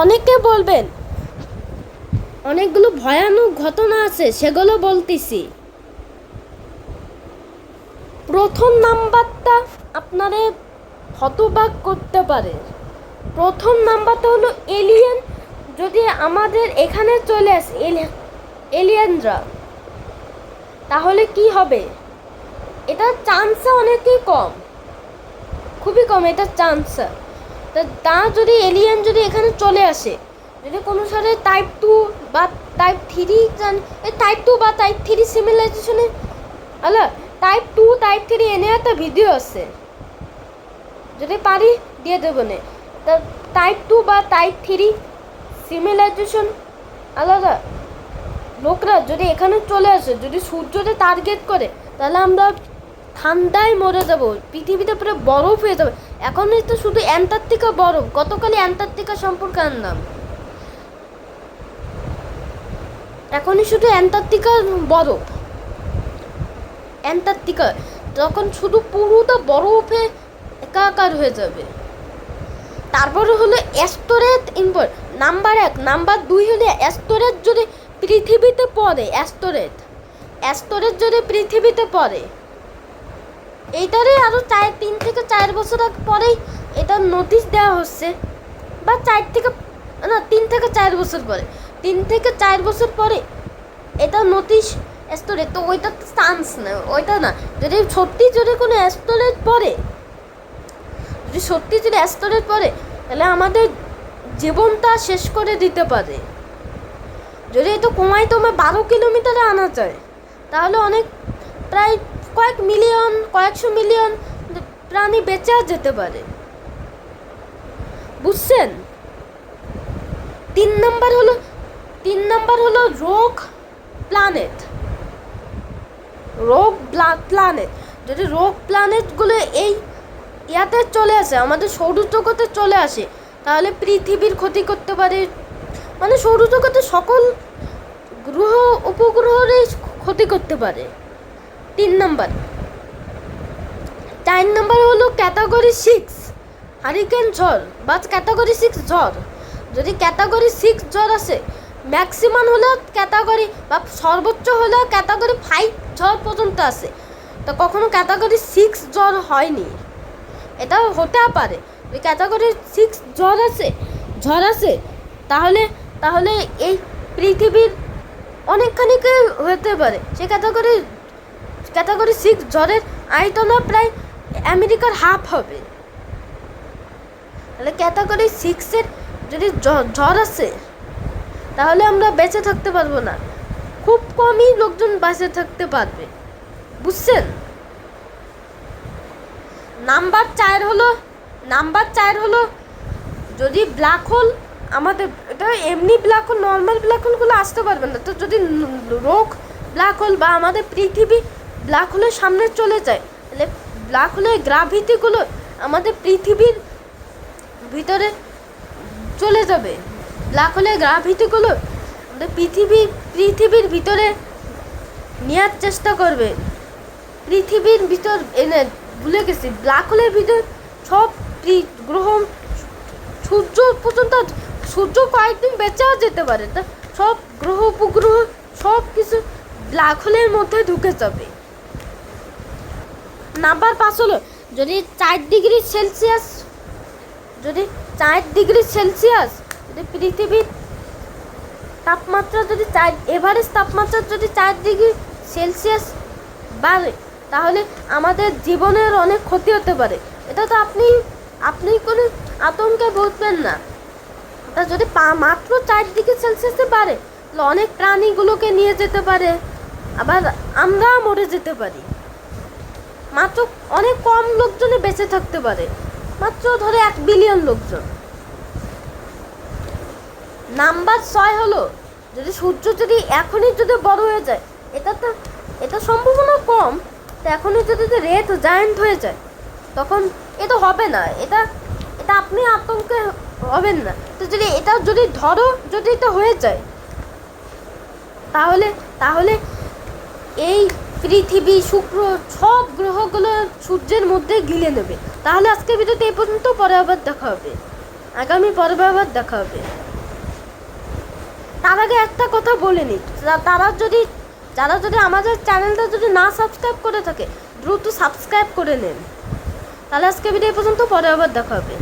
অনেকে বলবেন। অনেকগুলো ভয়ানক ঘটনা আছে, সেগুলো বলতেছি। প্রথম নাম্বারটা আপনারে হতবাক করতে পারে। প্রথম নাম্বারটা হলো এলিয়েন যদি আমাদের এখানে চলে আসে এলিয়েনরা তাহলে কি হবে? এটার চান্সে অনেকই কম। খুবই কম, এটার চান্স তা তা যদি এলিয়েন যদি এখানে চলে আসে, যদি কোনো সাথে টাইপ টু বা টাইপ থ্রি জান টাইপ টু বা টাইপ থ্রি সিমিলাইজেশনে আলা টাইপ টু টাইপ থ্রি এনে একটা ভিডিও আছে। যদি পারি, দিয়ে দেবো নে। তা টাইপ টু বা টাইপ থ্রি সিমিলাইজেশন আলাদা লোকরা যদি এখানে চলে আসে, যদি সূর্যকে টার্গেট করে, তাহলে আমরা ঠান্ডায় মরে যাব, পৃথিবীতে পুরো বরফ হয়ে যাবে। এখন তো শুধু অ্যান্টার্কটিকা বরফ গতকালই অ্যান্টার্কটিকা সম্পর্কে আনলাম। এখনই শুধু অ্যান্টার্কটিকার বরফ অ্যান্টার্কটিকা তখন শুধু পুরোটা বরফে একাকার হয়ে যাবে। তারপরে হলো অ্যাস্টোরেজ ইম্পোর্ট নাম্বার এক। নাম্বার দুই হলে অ্যাস্টোরেজ যদি পৃথিবীতে পড়ে অ্যাস্টোরেজ অ্যাস্টোরেজ যদি পৃথিবীতে পড়ে। এইটারে আরও চার, তিন থেকে চার বছর আগ পরেই এটা নোটিশ দেওয়া হচ্ছে। বা চার থেকে, না, তিন থেকে চার বছর পরে। তিন থেকে চার বছর পরে এটা নোটিশ স্টোরেজ তো ওইটা চান্স না, ওইটা না। যদি সত্যি যদি কোনো স্টোরেজ পড়ে যদি সত্যি যদি স্টোরেজ পড়ে তাহলে আমাদের জীবনটা শেষ করে দিতে পারে। যদি এটা কমাই তোমার বারো কিলোমিটারে আনা যায়, তাহলে অনেক, প্রায় কয়েক মিলিয়ন, কয়েকশো মিলিয়ন প্রাণী বেঁচে যেতে পারে। বুঝছেন? তিন নাম্বার হলো, তিন নাম্বার হলো রোগ প্ল্যানেট রোগ প্ল্যানেট যদি রোগ প্ল্যানেটগুলো এই ইয়াতে চলে আসে, আমাদের সৌরজগতে চলে আসে, তাহলে পৃথিবীর ক্ষতি করতে পারে। মানে সৌরজগতে সকল গ্রহ, উপগ্রহেরই ক্ষতি করতে পারে। তিন নম্বর। চার নাম্বার হলো ক্যাটাগরি সিক্স হারিকেন ঝড় বা ক্যাটাগরি সিক্স ঝড়। যদি ক্যাটাগরি সিক্স ঝড় আসে ম্যাক্সিমাম হলো ক্যাটাগরি বা সর্বোচ্চ হলো ক্যাটাগরি ফাইভ ঝড় পর্যন্ত আসে। তো কখনো ক্যাটাগরি সিক্স জ্বর হয়নি। এটা হতে পারে। ওই ক্যাটাগরি সিক্স জ্বর আছে ঝড় আছে তাহলে তাহলে এই পৃথিবীর অনেকখানি হতে পারে। সে ক্যাটাগরি ক্যাটাগরি সিক্স জ্বরের আয়তনা প্রায় আমেরিকার হাফ হবে। তাহলে ক্যাটাগরি সিক্সের যদি জ্বর আসে, তাহলে আমরা বেঁচে থাকতে পারব না। খুব কমই লোকজন বেঁচে থাকতে পারবে। বুঝছেন? নাম্বার চার হলো, নাম্বার চার হলো, যদি ব্ল্যাক হোল আমাদের, এটা এমনি ব্ল্যাক হোল নর্মাল ব্ল্যাক হোলগুলো আসতে পারবে না। তো যদি রোগ ব্ল্যাক হোল বা আমাদের পৃথিবী ব্ল্যাক হোলের সামনে চলে যায়। তাহলে ব্ল্যাক হোলের গ্রাভিটিগুলো আমাদের পৃথিবীর ভিতরে চলে যাবে। ব্ল্যাক হোলের গ্রাভিটিগুলো আমাদের পৃথিবী, পৃথিবীর ভিতরে নেওয়ার চেষ্টা করবে। পৃথিবীর ভিতর এনে ভুলে গেছি, ব্ল্যাক হোলের ভিতর সব গ্রহ সূর্য পর্যন্ত, সূর্য কয়েকদিন বেঁচেও যেতে পারে। তা সব গ্রহ উপগ্রহ সব কিছু ব্ল্যাক হোলের মধ্যে ঢুকে যাবে। নাম্বার পাঁচ হলো, যদি চার ডিগ্রি সেলসিয়াস, যদি চার ডিগ্রি সেলসিয়াস, যদি পৃথিবীর তাপমাত্রা যদি চার এভারেজ তাপমাত্রা যদি চার ডিগ্রি সেলসিয়াস বাড়ে, তাহলে আমাদের জীবনের অনেক ক্ষতি হতে পারে। এটা তো আপনি আপনি কোনো আতঙ্কে বুঝবেন না। তা যদি মাত্র চার ডিগ্রি সেলসিয়াসে বাড়ে, তাহলে অনেক প্রাণীগুলোকে নিয়ে যেতে পারে, আবার আমরা মরে যেতে পারি। মাত্র অনেক কম লোকজনে বেঁচে থাকতে পারে। মাত্র ধরে এক বিলিয়ন লোকজন। নাম্বার ছয় হলো, যদি সূর্য যদি এখনই যদি বড় হয়ে যায়, এটা তো, এটা সম্ভাবনা কম, তো এখনই যদি রেড জায়েন্ট হয়ে যায়, তখন এটা হবে না, এটা এটা আপনি আতঙ্কে হবেন না। তো যদি এটা যদি ধরো, যদি এটা হয়ে যায়, তাহলে তাহলে এই পৃথিবী, শুক্র, সব গ্রহগুলো সূর্যের মধ্যে গিলে নেবে। তাহলে আজকে ভিডিওতে এই পর্যন্ত, পরে আবার দেখা হবে। আগামী পর্বে আবার দেখা হবে। তার আগে একটা কথা বলে নি তারা যদি যারা যদি আমাদের চ্যানেলটা যদি না সাবস্ক্রাইব করে থাকে, দ্রুত সাবস্ক্রাইব করে নেন। তাহলে আজকে ভিডিও পর্যন্ত, পরে আবার দেখা হবে।